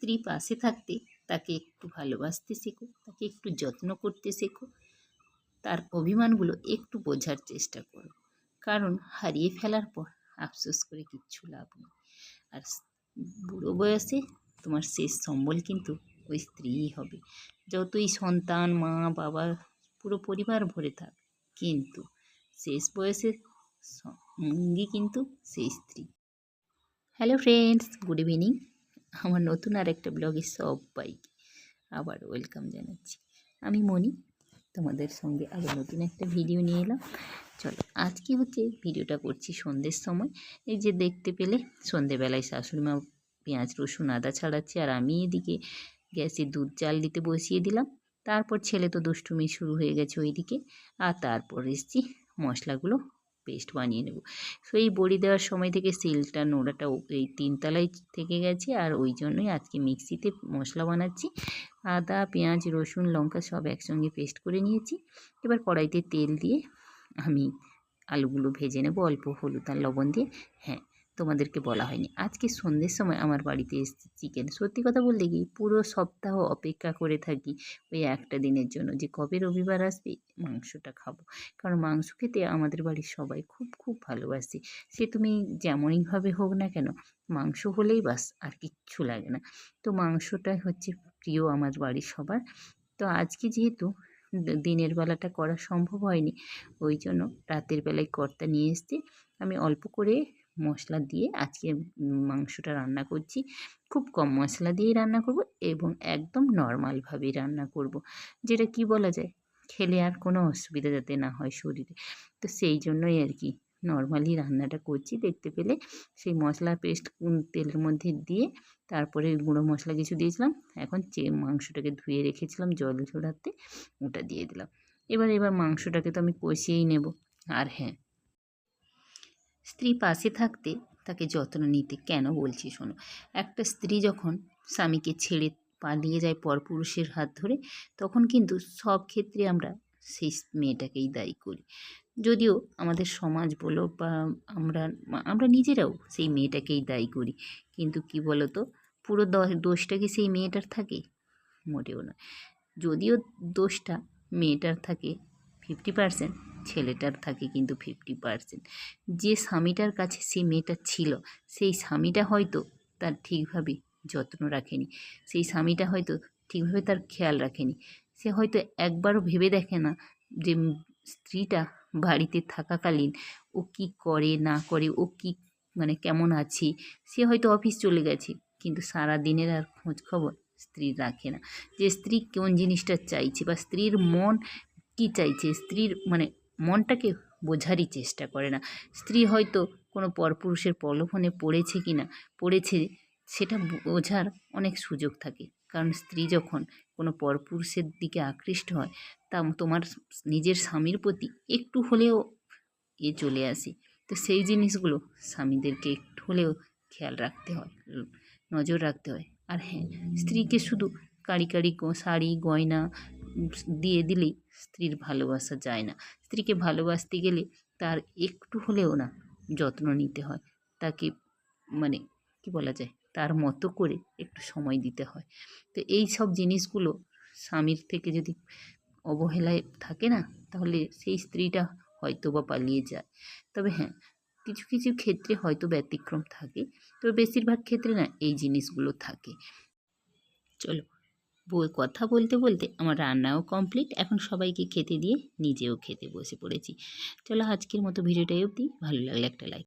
স্ত্রী পাশে থাকতে তাকে একটু ভালোবাসতে শেখো, তাকে একটু যত্ন করতে শেখো। তার অভিমানগুলো একটু বোঝার চেষ্টা করো। কারণ হারিয়ে ফেলার পর আফসোস করে কিচ্ছু লাভ নেই। আর বুড়ো বয়সে তোমার শেষ সম্বল কিন্তু ওই স্ত্রীই হবে। যতই সন্তান, মা, বাবা, পুরো পরিবার ভরে থাক, কিন্তু শেষ বয়সে সঙ্গী কিন্তু সেই স্ত্রী। হ্যালো ফ্রেন্ডস গুড ইভিনিং আমার নতুন আর একটা ব্লগে সবাইকে আবার ওয়েলকাম জানাচ্ছি। আমি মনি, তোমাদের সঙ্গে আরও নতুন একটা ভিডিও নিয়ে এলাম। চলো, আজকে হচ্ছে ভিডিওটা করছি সন্ধ্যের সময়। এই যে দেখতে পেলে সন্ধেবেলায় শাশুড়ি মা পেঁয়াজ, রসুন, আদা ছাড়াচ্ছে আর আমি এদিকে গ্যাসে দুধ, চাল দিতে বসিয়ে দিলাম। তারপর ছেলে তো দুষ্টুমি শুরু হয়ে গেছে ওইদিকে। আর তারপর এসছি মশলাগুলো পেস্ট বানিয়ে নেব। তো এই বড়ি দেওয়ার সময় থেকে সিলটা নোড়াটা এই তিনতলায় থেকে গেছে। আর ওই জন্যই আজকে মিক্সিতে মশলা বানাচ্ছি। আদা, পেঁয়াজ, রসুন, লঙ্কা সব একসঙ্গে পেস্ট করে নিয়েছি। এবার কড়াইতে তেল দিয়ে আমি আলুগুলো ভেজে নেব, অল্প হলুদ আর লবণ দিয়ে। হ্যাঁ তোমাদেরকে বলা হয়নি। আজকে সন্ধ্যের সময় আমার বাড়িতে এসেছে চিকেন। সত্যি কথা বলতে কি, পুরো সপ্তাহ অপেক্ষা করে থাকি ওই একটা দিনের জন্য যে কবে রবিবার আসবে মাংসটা খাব। কারণ মাংস খেতে আমাদের বাড়ির সবাই খুব খুব ভালোবাসে। সে তুমি যেমনইভাবে হোক না কেন, মাংস হলেই বাস, আর কিচ্ছু লাগে না। তো মাংসটাই হচ্ছে প্রিয় আমার বাড়ির সবার। তো আজকে যেহেতু দিনের বেলাটা করা সম্ভব হয়নি, ওই জন্য রাতের বেলায় কর্তা নিয়ে এসছে। আমি অল্প করে মশলা দিয়ে আজকে মাংসটা রান্না করছি। খুব কম মশলা দিয়েই রান্না করব এবং একদম নর্মালভাবেই রান্না করব। যেটা কি বলা যায়, খেলে আর কোনো অসুবিধা যাতে না হয় শরীরে। তো সেই জন্যই আর কি নর্মালি রান্নাটা করছি। দেখতে পেলে সেই মশলা পেস্ট তেলের মধ্যে দিয়ে তারপরে গুঁড়ো মশলা কিছু দিয়েছিলাম। এখন যে মাংসটাকে ধুয়ে রেখেছিলাম জল ঝোড়াতে ওটা দিয়ে দিলাম। এবার এবার মাংসটাকে তো আমি কষিয়েই নেব। আর হ্যাঁ স্ত্রী পাশে থাকতে তাকে যত্ন নিতে কেন বলছি শোনো। একটা স্ত্রী যখন স্বামীকে ছেড়ে পালিয়ে যায় পরপুরুষের হাত ধরে, তখন কিন্তু সব ক্ষেত্রে আমরা সেই মেয়েটাকেই দায়ী করি। যদিও আমাদের সমাজ বলো বা আমরা আমরা নিজেরাও সেই মেয়েটাকেই দায়ী করি। কিন্তু কি বলো তো পুরো দোষটা কি সেই মেয়েটার থাকে? মোটেও নয়। যদিও দোষটা মেয়েটার থাকে ফিফটি পার্সেন্ট ছেলেটার থাকে কিন্তু ফিফটি পার্সেন্ট যে স্বামীটার কাছে সেই মেয়েটা ছিল, সেই স্বামীটা হয়তো তার ঠিকভাবে যত্ন রাখেনি, সেই স্বামীটা হয়তো ঠিকভাবে তার খেয়াল রাখেনি। সে হয়তো একবারও ভেবে দেখে না যে স্ত্রীটা বাড়িতে থাকাকালীন ও কি করে, না করে, ও কি মানে কেমন আছে, সে হয়তো অফিস চলে গেছে, কিন্তু সারা দিনের আর খোঁজ খবর স্ত্রী রাখে না। যে স্ত্রী কোন জিনিসটা চাইছে বা স্ত্রীর মন কি চাইছে, স্ত্রীর মানে মনটাকে বোঝারই চেষ্টা করে না। স্ত্রী হয়তো কোনো পরপুরুষের প্রলোভনে পড়েছে কি না, পড়েছে সেটা বোঝার অনেক সুযোগ থাকে। কারণ স্ত্রী যখন কোনো পরপুরুষের দিকে আকৃষ্ট হয়, তা তোমার নিজের স্বামীর প্রতি একটু হলেও এ চলে আসে। তো সেই জিনিসগুলো স্বামীদেরকে একটু হলেও খেয়াল রাখতে হয়, নজর রাখতে হয়। আর হ্যাঁ স্ত্রীকে শুধু কাড়ি গ- শাড়ি, গয়না দিয়ে দিলেই স্ত্রীর ভালোবাসা যায় না। স্ত্রীকে ভালোবাসতে গেলে তার একটু হলেও না যত্ন নিতে হয়। তাকে মানে কি বলা যায়? তার মতো করে একটু সময় দিতে হয়। তো এই সব জিনিসগুলো স্বামীর থেকে যদি অবহেলায় থাকে না, তাহলে সেই স্ত্রীটা হয়তো বা পালিয়ে যায়। তবে হ্যাঁ কিছু কিছু ক্ষেত্রে হয়তো ব্যতিক্রম থাকে। তবে বেশিরভাগ ক্ষেত্রে না এই জিনিসগুলো থাকে। চলো বই কথা বলতে বলতে আমার রান্নাও কমপ্লিট এখন সবাইকে খেতে দিয়ে নিজেও খেতে বসে পড়েছি। চলো আজকের মতো ভিডিওটাই অবধি। ভালো লাগলে একটা লাইক